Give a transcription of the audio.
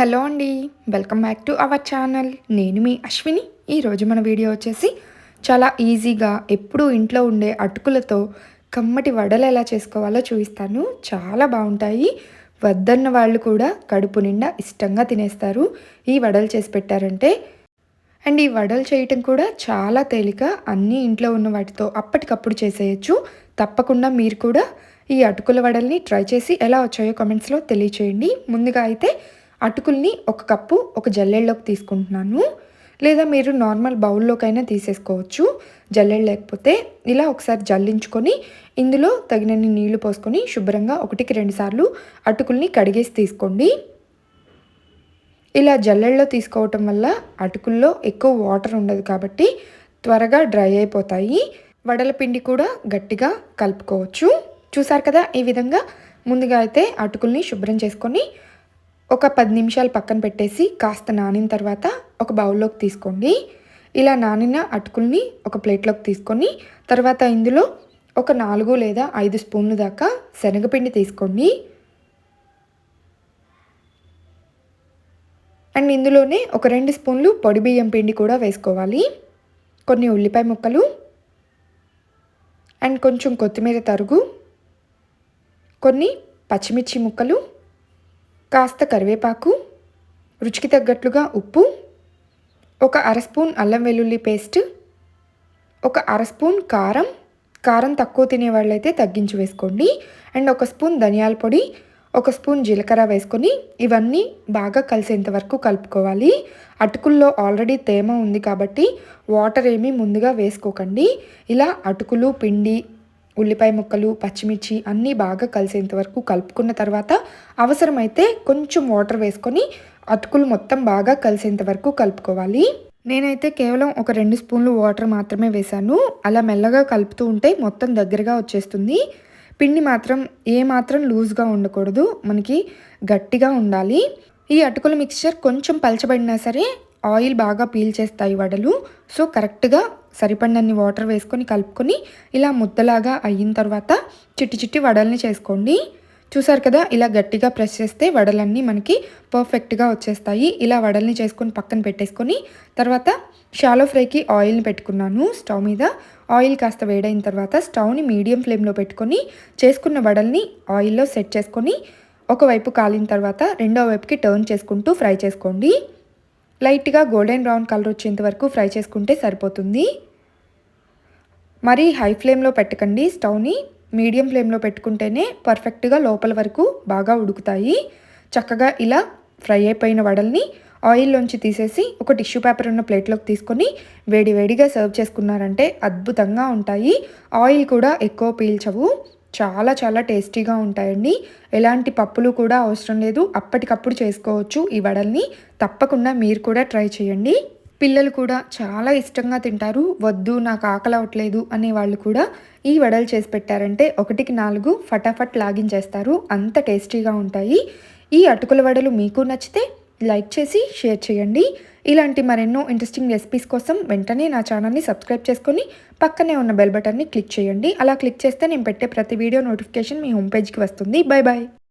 Hello అండి welcome back to our channel. నేను మీ అశ్విని. ఈరోజు మన వీడియో వచ్చేసి చాలా ఈజీగా ఎప్పుడూ ఇంట్లో ఉండే అటుకులతో కమ్మటి వడలు ఎలా చేసుకోవాలో చూపిస్తాను. చాలా బాగుంటాయి. వద్దన్న వాళ్ళు కూడా కడుపు నిండా ఇష్టంగా తినేస్తారు. ఈ వడలు చేసి పెట్టారంటే అండ్ ఈ వడలు చేయటం కూడా చాలా తేలిక. అన్నీ ఇంట్లో ఉన్న వాటితో అప్పటికప్పుడు చేసేయచ్చు. తప్పకుండా మీరు కూడా ఈ అటుకుల వడల్ని ట్రై చేసి ఎలా వచ్చాయో కామెంట్స్లో తెలియచేయండి. ముందుగా అయితే అటుకుల్ని ఒక కప్పు ఒక జల్లెళ్ళలోకి తీసుకుంటున్నాను. లేదా మీరు నార్మల్ బౌల్లోకైనా తీసేసుకోవచ్చు. జల్లెళ్ళు లేకపోతే ఇలా ఒకసారి జల్లించుకొని ఇందులో తగినన్ని నీళ్ళు పోసుకొని శుభ్రంగా ఒకటికి రెండుసార్లు అటుకుల్ని కడిగేసి తీసుకోండి. ఇలా జల్లెళ్ళలో తీసుకోవటం వల్ల అటుకుల్లో ఎక్కువ వాటర్ ఉండదు కాబట్టి త్వరగా డ్రై అయిపోతాయి. వడల పిండి కూడా గట్టిగా కలుపుకోవచ్చు. చూసారు కదా ఈ విధంగా ముందుగా అయితే అటుకుల్ని శుభ్రం చేసుకొని ఒక పది నిమిషాలు పక్కన పెట్టేసి కాస్త నానిన తర్వాత ఒక బౌల్లోకి తీసుకోండి. ఇలా నానిన అటుకుల్ని ఒక ప్లేట్లోకి తీసుకొని తర్వాత ఇందులో ఒక నాలుగు లేదా ఐదు స్పూన్లు దాకా శనగపిండి తీసుకోండి. అండ్ ఇందులోనే ఒక రెండు స్పూన్లు పొడి బియ్యం పిండి కూడా వేసుకోవాలి. కొన్ని ఉల్లిపాయ ముక్కలు అండ్ కొంచెం కొత్తిమీర తరుగు కొన్ని పచ్చిమిర్చి ముక్కలు కాస్త కరివేపాకు రుచికి తగ్గట్లుగా ఉప్పు ఒక అర స్పూన్ అల్లం వెల్లుల్లి పేస్ట్ ఒక అర స్పూన్ కారం. కారం తక్కువ తినే వాళ్ళైతే తగ్గించి వేసుకోండి. అండ్ ఒక స్పూన్ ధనియాల పొడి ఒక స్పూన్ జీలకర్ర వేసుకొని ఇవన్నీ బాగా కలిసేంత వరకు కలుపుకోవాలి. అటుకుల్లో ఆల్రెడీ తేమ ఉంది కాబట్టి వాటర్ ఏమీ ముందుగా వేసుకోకండి. ఇలా అటుకులు పిండి ఉల్లిపాయ ముక్కలు పచ్చిమిర్చి అన్నీ బాగా కలిసేంత వరకు కలుపుకున్న తర్వాత అవసరమైతే కొంచెం వాటర్ వేసుకొని అటుకులు మొత్తం బాగా కలిసేంత వరకు కలుపుకోవాలి. నేనైతే కేవలం ఒక రెండు స్పూన్లు వాటర్ మాత్రమే వేశాను. అలా మెల్లగా కలుపుతూ ఉంటే మొత్తం దగ్గరగా వచ్చేస్తుంది. పిండి మాత్రం ఏ మాత్రం లూజ్గా ఉండకూడదు. మనకి గట్టిగా ఉండాలి. ఈ అటుకుల మిక్చర్ కొంచెం పలచబడినా సరే ఆయిల్ బాగా పీల్ చేస్తాయి వడలు. సో కరెక్ట్గా సరిపడినన్ని వాటర్ వేసుకొని కలుపుకొని ఇలా ముద్దలాగా అయిన తర్వాత చిట్టి చిట్టి వడల్ని చేసుకోండి. చూసారు కదా ఇలా గట్టిగా ప్రెస్ చేస్తే వడలన్నీ మనకి పర్ఫెక్ట్గా వచ్చేస్తాయి. ఇలా వడల్ని చేసుకొని పక్కన పెట్టేసుకొని తర్వాత షాలో ఫ్రైకి ఆయిల్ని పెట్టుకున్నాను స్టవ్ మీద. ఆయిల్ కాస్త వేడైన తర్వాత స్టవ్ని మీడియం ఫ్లేమ్లో పెట్టుకొని చేసుకున్న వడల్ని ఆయిల్లో సెట్ చేసుకొని ఒకవైపు కాలిన తర్వాత రెండో వైపుకి టర్న్ చేసుకుంటూ ఫ్రై చేసుకోండి. లైట్గా గోల్డెన్ బ్రౌన్ కలర్ వచ్చేంత వరకు ఫ్రై చేసుకుంటే సరిపోతుంది. మరీ హై ఫ్లేమ్లో పెట్టకండి. స్టవ్ని మీడియం ఫ్లేమ్లో పెట్టుకుంటేనే పర్ఫెక్ట్గా లోపల వరకు బాగా ఉడుకుతాయి. చక్కగా ఇలా ఫ్రై అయిపోయిన వడల్ని ఆయిల్లోంచి తీసేసి ఒక టిష్యూ పేపర్ ఉన్న ప్లేట్లోకి తీసుకొని వేడి వేడిగా సర్వ్ చేసుకున్నారంటే అద్భుతంగా ఉంటాయి. ఆయిల్ కూడా ఎక్కువ పీల్చవు. చాలా చాలా టేస్టీగా ఉంటాయండి. ఎలాంటి పప్పులు కూడా అవసరం లేదు. అప్పటికప్పుడు చేసుకోవచ్చు ఈ వడల్ని. తప్పకుండా మీరు కూడా ట్రై చేయండి. పిల్లలు కూడా చాలా ఇష్టంగా తింటారు. వద్దు నాకు ఆకలి అవ్వట్లేదు అనే వాళ్ళు కూడా ఈ వడలు చేసి పెట్టారంటే ఒకటికి నాలుగు ఫటాఫట్ లాగించేస్తారు. అంత టేస్టీగా ఉంటాయి. ఈ అటుకుల వడలు మీకు నచ్చితే లైక్ చేసి షేర్ చేయండి. ఇలాంటి మరెన్నో ఇంట్రెస్టింగ్ రెసిపీస్ కోసం వెంటనే నా ఛానల్ని సబ్స్క్రైబ్ చేసుకొని పక్కనే ఉన్న బెల్ బటన్ని క్లిక్ చేయండి. అలా క్లిక్ చేస్తే నేను పెట్టే ప్రతి వీడియో నోటిఫికేషన్ మీ హోమ్ పేజ్కి వస్తుంది. Bye bye